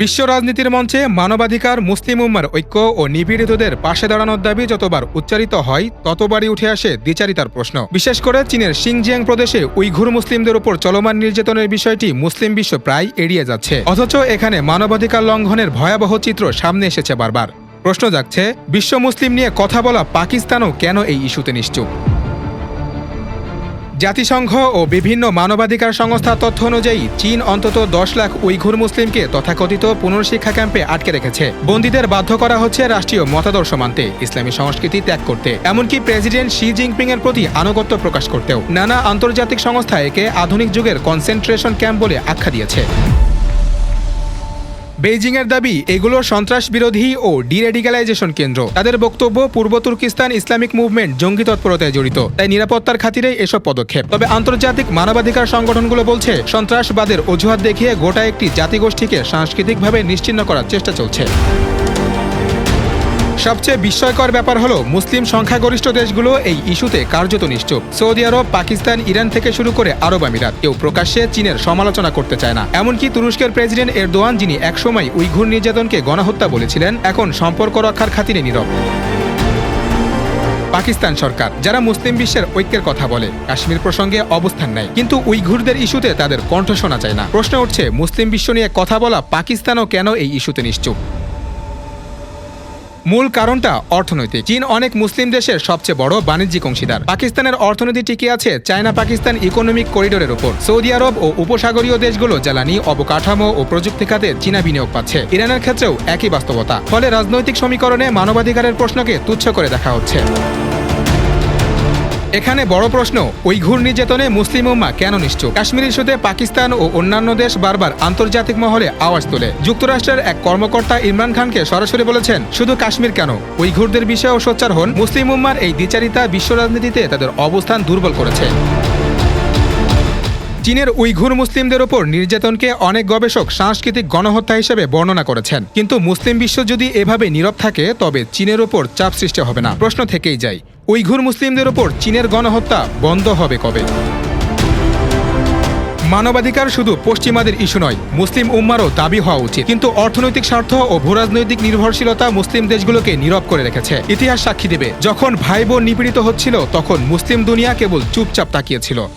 বিশ্ব রাজনীতির মঞ্চে মানবাধিকার, মুসলিম উম্মার ঐক্য ও নিপীড়িতদের পাশে দাঁড়ানোর দাবি যতবার উচ্চারিত হয়, ততবারই উঠে আসে দ্বিচারিতার প্রশ্ন। বিশেষ করে চীনের সিংজিয়াং প্রদেশে উইঘুর মুসলিমদের উপর চলমান নির্যাতনের বিষয়টি মুসলিম বিশ্ব প্রায় এড়িয়ে যাচ্ছে। অথচ এখানে মানবাধিকার লঙ্ঘনের ভয়াবহ চিত্র সামনে এসেছে বারবার। প্রশ্ন জাগছে, বিশ্ব মুসলিম নিয়ে কথা বলা পাকিস্তানও কেন এই ইস্যুতে নিশ্চুপ? জাতিসংঘ ও বিভিন্ন মানবাধিকার সংস্থার তথ্য অনুযায়ী চীন অন্তত দশ লাখ উইঘুর মুসলিমকে তথাকথিত পুনর্শিক্ষা ক্যাম্পে আটকে রেখেছে। বন্দীদের বাধ্য করা হচ্ছে রাষ্ট্রীয় মতাদর্শ মানতে, ইসলামী সংস্কৃতি ত্যাগ করতে। এমনকি প্রেসিডেন্ট শি জিনপিং এর প্রতি আনুগত্য প্রকাশ করতেও। নানা আন্তর্জাতিক সংস্থা একে আধুনিক যুগের কনসেন্ট্রেশন ক্যাম্প বলে আখ্যা দিয়েছে। বেইজিং এর দাবি, এগুলো সন্ত্রাস বিরোধী ও ডিরেডিক্যালাইজেশন কেন্দ্র। তাদের বক্তব্য পূর্ব তুর্কিস্তান ইসলামিক মুভমেন্ট জঙ্গি তৎপরতায় জড়িত। তাই নিরাপত্তার খাতিরে এসব পদক্ষেপ। তবে আন্তর্জাতিক মানবাধিকার সংগঠনগুলো বলছে, সন্ত্রাসবাদের অজুহাত দেখিয়ে গোটা একটি জাতিগোষ্ঠীকে সাংস্কৃতিকভাবে নিশ্চিন্ন করার চেষ্টা চলছে। সবচেয়ে বিস্ময়কর ব্যাপার হলো, মুসলিম সংখ্যাগরিষ্ঠ দেশগুলো এই ইস্যুতে কার্যত নিশ্চুপ। সৌদি আরব, পাকিস্তান, ইরান থেকে শুরু করে আরব আমিরাত। কেউ প্রকাশ্যে চীনের সমালোচনা করতে চায় না। এমনকি তুরস্কের প্রেসিডেন্ট এরদোয়ান, যিনি একসময় উইঘুর নির্যাতনকে গণহত্যা বলেছিলেন, এখন সম্পর্ক রক্ষার খাতিরে নীরব। পাকিস্তান সরকার, যারা মুসলিম বিশ্বের ঐক্যের কথা বলে, কাশ্মীর প্রসঙ্গে অবস্থান নেয়। কিন্তু উইঘুরদের ইস্যুতে তাদের কণ্ঠ শোনা যায় না। প্রশ্ন উঠছে, মুসলিম বিশ্ব নিয়ে কথা বলা পাকিস্তানও কেন এই ইস্যুতে নিশ্চুপ? মূল কারণটা অর্থনৈতিক। চীন অনেক মুসলিম দেশের সবচেয়ে বড় বাণিজ্যিক অংশীদার। পাকিস্তানের অর্থনীতি টিকে আছে চায়না পাকিস্তান ইকোনমিক করিডোরের উপর। সৌদি আরব ও উপসাগরীয় দেশগুলো জ্বালানি, অবকাঠামো ও প্রযুক্তি খাতে চীনা বিনিয়োগ পাচ্ছে। ইরানের ক্ষেত্রেও একই বাস্তবতা। ফলে রাজনৈতিক সমীকরণে মানবাধিকারের প্রশ্নকে তুচ্ছ করে দেখা হচ্ছে। এখানে বড় প্রশ্ন উইঘুর নির্যাতনে মুসলিম উম্মা কেন নিশ্চুপ? কাশ্মীর ইস্যুতে পাকিস্তান ও অন্যান্য দেশ বারবার আন্তর্জাতিক মহলে আওয়াজ তোলে। যুক্তরাষ্ট্রের এক কর্মকর্তা ইমরান খানকে সরাসরি বলেছেন, শুধু কাশ্মীর কেন? উইঘুরদের বিষয়েও সোচ্চার হন। মুসলিম উম্মার এই দ্বিচারিতা বিশ্ব রাজনীতিতে তাদের অবস্থান দুর্বল করেছে। চীনের উইঘুর মুসলিমদের ওপর নির্যাতনকে অনেক গবেষক সাংস্কৃতিক গণহত্যা হিসেবে বর্ণনা করেছেন। কিন্তু মুসলিম বিশ্ব যদি এভাবে নীরব থাকে, তবে চীনের ওপর চাপ সৃষ্টি হবে না। প্রশ্ন থেকেই যায় উইঘুর মুসলিমদের ওপর চীনের গণহত্যা বন্ধ হবে কবে? মানবাধিকার শুধু পশ্চিমাদের ইস্যু নয়, মুসলিম উম্মারও দাবি হওয়া উচিত। কিন্তু অর্থনৈতিক স্বার্থ ও ভূরাজনৈতিক নির্ভরশীলতা মুসলিম দেশগুলোকে নীরব করে রেখেছে। ইতিহাস সাক্ষী দেবে, যখন ভাই বোন নিপীড়িত হচ্ছিল, তখন মুসলিম দুনিয়া কেবল চুপচাপ তাকিয়েছিল।